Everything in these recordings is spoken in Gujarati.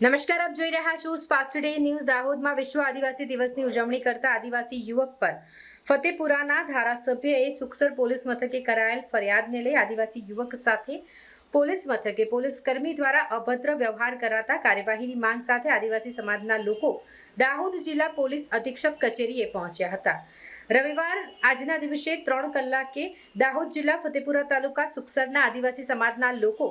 નમસ્કાર, આપ જોઈ રહ્યા છો સ્પાર્ક ટુડે ન્યૂઝ દાહોદમાં વિશ્વ આદિવાસી દિવસની ઉજવણી કરતા આદિવાસી યુવક પર ફતેપુરાના ધારાસભ્યએ સુખસર પોલીસ મથકે કરાયેલ ફરિયાદને લઈ આદિવાસી યુવક સાથે પોલીસ મથકે પોલીસ કર્મી દ્વારા અભદ્ર વ્યવહાર કરાતા કાર્યવાહીની માંગ સાથે આદિવાસી સમાજના લોકો દાહોદ જિલ્લા પોલીસ અધિક્ષક કચેરીએ પહોંચ્યા હતા. રવિવાર આજના દિવસે ત્રણ કલાકે દાહોદ જિલ્લા ફતેપુરા તાલુકા સુખસરના આદિવાસી સમાજના લોકો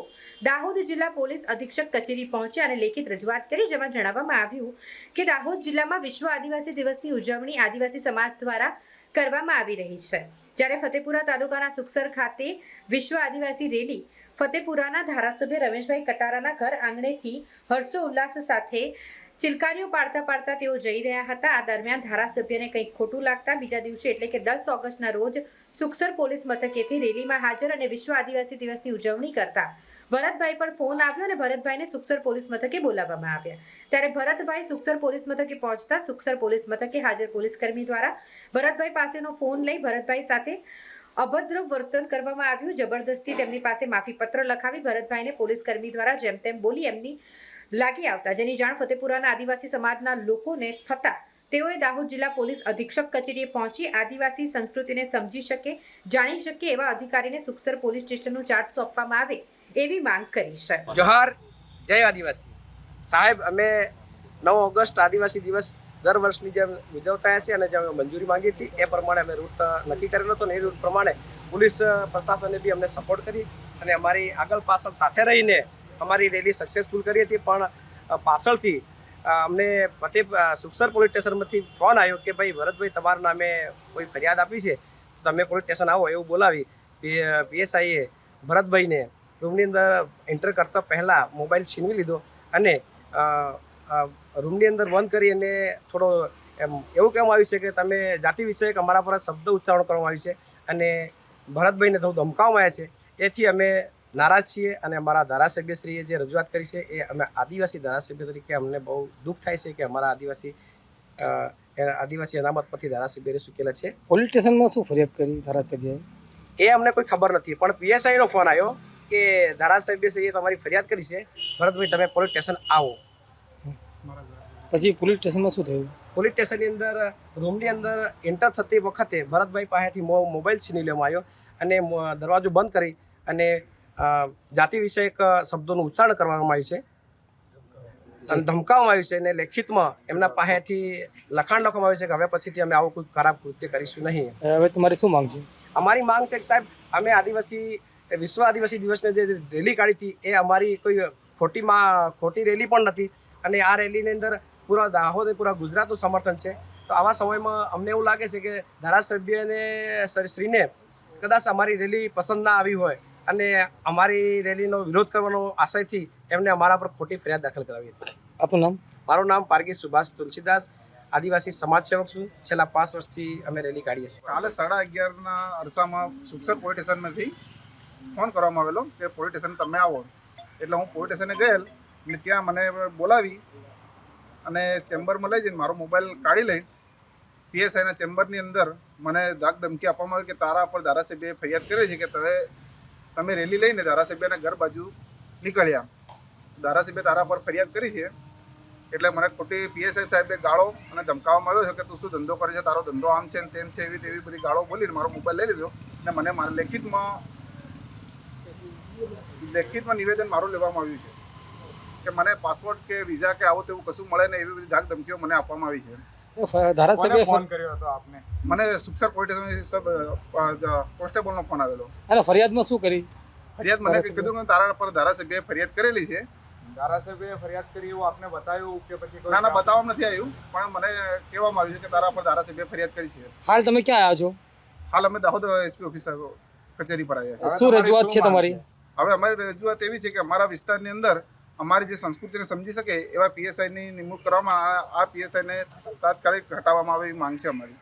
દાહોદ જિલ્લા પોલીસ અધિક્ષક કચેરી પહોંચ્યા અને લેખિત રજૂઆત કરી, જેમાં જણાવવામાં આવ્યું કે દાહોદ જિલ્લામાં વિશ્વ આદિવાસી દિવસની ઉજવણી આદિવાસી સમાજ દ્વારા કરવામાં આવી રહી છે. જ્યારે ફતેપુરા તાલુકાના સુખસર ખાતે વિશ્વ આદિવાસી રેલી ફતેપુરાના ધારાસભ્ય રમેશભાઈ કટારાના ઘર આંગણેથી હર્ષો ઉલ્લાસ સાથે ચિલકારીઓ પાડતા પાડતા તેઓ જઈ રહ્યા હતા. આ દરમિયાન ધારાસભ્યને કંઈક ખોટું લાગતા બીજા દિવસે એટલે કે દસ ઓગસ્ટના રોજ સુખસર પોલીસ મથકેથી રેલીમાં હાજર અને વિશ્વ આદિવાસી દિવસની ઉજવણી કરતા ભરતભાઈ પર ફોન આવ્યો અને ભરતભાઈને સુખસર પોલીસ મથકે બોલાવવામાં આવ્યા. ત્યારે ભરતભાઈ સુખસર પોલીસ મથકે પહોંચતા સુખસર પોલીસ મથકે હાજર પોલીસ કર્મી દ્વારા ભરતભાઈ પાસેનો ફોન લઈ ભરતભાઈ સાથે અભદ્ર વર્તન કરવામાં આવ્યું. જબરદસ્તી તેમની પાસે માફી પત્ર લખાવી ભરતભાઈને પોલીસ કર્મી દ્વારા જેમ તેમ બોલી એમની લાગી આવતા. જેની જાણ ફતેપુરાના આદિવાસી સમાજના લોકોને થતા. તેઓએ દાહોદ જિલ્લા પોલીસ અધિક્ષક કચેરીએ પહોંચી આદિવાસી સંસ્કૃતિને સમજી શકે, જાણી શકે એવા અધિકારીને સુખસર પોલીસ સ્ટેશનનું ચાર્જ સોંપવામાં આવે એવી માંગ કરી છે. જોહાર. જય આદિવાસી. સાહેબ, અમે નવ ઓગસ્ટ આદિવાસી દિવસ દર વર્ષની જેમ ઉજવતા છે અને જે અમે મંજૂરી માંગી હતી, એ પ્રમાણે અમે રૂટ નક્કી કરેલો હતો ને એ રૂટ પ્રમાણે પોલીસ પ્રશાસને બી અમને સપોર્ટ કરી અને અમારી આગળ પાછળ સાથે રહીને અમારી રેલી સક્સેસફુલ કરી હતી. પણ પાછળથી અમને પતે સુખસર પોલીસ સ્ટેશનમાંથી ફોન આવ્યો કે ભાઈ, ભરતભાઈ, તમારા નામે કોઈ ફરિયાદ આપી છે? તમે પોલીસ સ્ટેશન આવો, એવું બોલાવી. પીએસઆઈએ ભરતભાઈને રૂમની અંદર એન્ટર કરતા પહેલાં મોબાઈલ છીનવી લીધો અને રૂમની અંદર બંધ કરી અને થોડો એમ એવું કહેવામાં આવ્યું છે કે તમે જાતિ વિષયક અમારા પર શબ્દ ઉચ્ચારણ કરવામાં આવ્યું છે અને ભરતભાઈને થોડું ધમકાવવામાં આવ્યા છે. એથી અમે નારાજ છીએ અને અમારા ધારાસભ્યશ્રીએ જે રજૂઆત કરી છે એ અમે આદિવાસી ધારાસભ્ય તરીકે અમને બહુ દુઃખ થાય છે કે અમારા આદિવાસી આદિવાસી અનામત પરથી ધારાસભ્યએ ચૂકેલા છે. પોલીસ સ્ટેશનમાં શું ફરિયાદ કરી ધારાસભ્યએ? એ અમને કોઈ ખબર નથી પણ પીએસઆઈનો ફોન આવ્યો કે ધારાસભ્યશ્રીએ તમારી ફરિયાદ કરી છે. ભરતભાઈ તમે પોલીસ સ્ટેશન આવો. પછી પોલીસ સ્ટેશનમાં શું થયું? પોલીસ સ્ટેશનની અંદર રૂમની અંદર એન્ટર થતી વખતે ભરતભાઈ પાસેથી મોબાઈલ છીની લેવામાં આવ્યો અને દરવાજો બંધ કરી અને જાતિ વિષયક શબ્દોનું ઉચ્ચારણ કરવામાં આવ્યું છે. અને ધમકાવવામાં આવ્યું છે અને લેખિતમાં એમના પાસેથી લખાણ લખવામાં આવ્યું છે કે હવે પછીથી અમે આવું કોઈ ખરાબ કૃત્ય કરીશું નહીં. હવે તમારી શું માંગ છે? અમારી માંગ છે કે સાહેબ અમે આદિવાસી વિશ્વ આદિવાસી દિવસને જે રેલી કાઢી હતી એ અમારી કોઈ ખોટી માં ખોટી રેલી પણ નથી અને આ રેલીની અંદર પૂરા દાહોદ પૂરા ગુજરાતનું સમર્થન છે. તો આવા સમયમાં અમને એવું લાગે છે કે ધારાસભ્યને શ્રી- શ્રીને કદાચ અમારી રેલી પસંદ ના આવી હોય અને અમારી રેલીનો વિરોધ કરવાનો આશયથી એમને અમારા પર ખોટી ફરિયાદ દાખલ કરાવી હતી. આપનું નામ? મારું નામ પારગી સુભાષ તુલસીદાસ. આદિવાસી સમાજ સેવક છું. છેલ્લા પાંચ વર્ષથી અમે રેલી કાઢીએ છીએ. કાલે સાડા અગિયારના અરસામાં સુખસર પોલીસ સ્ટેશનમાંથી ફોન કરવામાં આવેલો કે પોલીસ સ્ટેશન તમે આવો. એટલે હું પોલીસ સ્ટેશને ગયેલ અને ત્યાં મને બોલાવી અને ચેમ્બરમાં લઈ જઈને મારો મોબાઈલ કાઢી લઈ પીએસઆઈના ચેમ્બરની અંદર મને દાગ ધમકી આપવામાં આવી કે તારા પર ધારાસભ્યએ ફરિયાદ કરી છે કે તમે તમે રેલી લઈને ધારાસભ્યના ઘર બાજુ નીકળ્યા. ધારાસભ્ય તારા પર ફરિયાદ કરી છે એટલે મને ખોટી પીએસઆઈ સાહેબે ગાળો અને ધમકાવવામાં આવ્યો છે કે તું શું ધંધો કરે છે, તારો ધંધો આમ છે ને તેમ છે, એવી તેવી બધી ગાળો બોલીને મારો મોબાઈલ લઈ લીધો અને મને મારા લેખિતમાં લેખિતમાં નિવેદન મારું લેવામાં આવ્યું છે. કે મને પાસપોર્ટ કે વિઝા કે આવું તેવું કશું મળે ને એવી બધી ધાક ધમકીઓ મને આપવામાં આવી છે. ધારાસભ્ય ફોન કર્યો હતો આપને? મને સુખસર પોલીસ કોન્સ્ટેબલનો ફોન આવેલો. અને ફરિયાદમાં શું કરી? ફરિયાદ મને કીધું કે તારા પર ધારાસભ્યએ ફરિયાદ કરેલી છે. ધારાસભ્યએ ફરિયાદ કરી એવું આપને બતાવ્યું કે પછી ના ના બતાવવામાં નથી આવ્યું પણ મને કહેવામાં આવ્યું છે કે તારા પર ધારાસભ્યએ ફરિયાદ કરી છે. હાલ તમે ક્યાં આવ્યા છો? હાલ અમે દાહોદ એસપી ઓફિસ કચેરી પર આવ્યા છીએ. શું રજૂઆત છે તમારી? હવે અમારી રજૂઆત એવી છે કે અમારા વિસ્તારની અંદર અમારી જે સંસ્કૃતિને સમજી શકે એવા પીએસઆઈની નિમણૂક કરવામાં આ- પીએસઆઈને તાત્કાલિક હટાવવામાં આવે એવી માંગ છે અમારી.